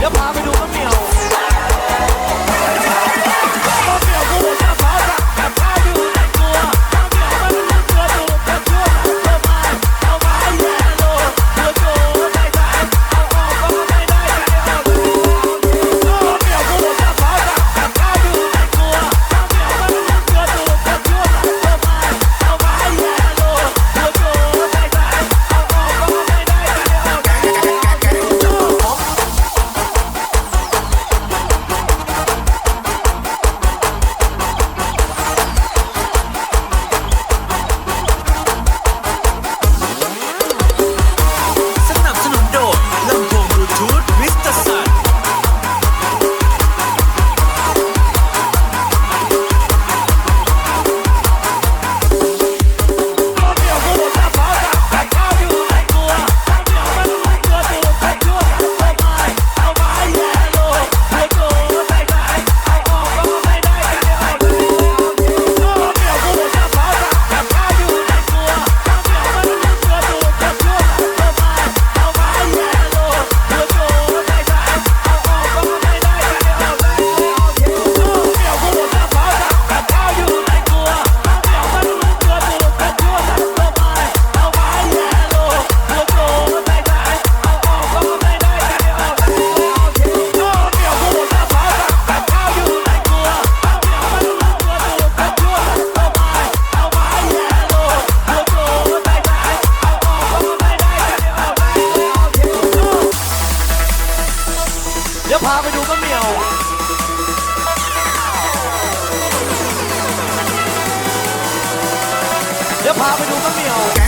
You're rabo de um caminhão.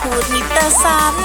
ทูธมิเตอร์ซ้ำ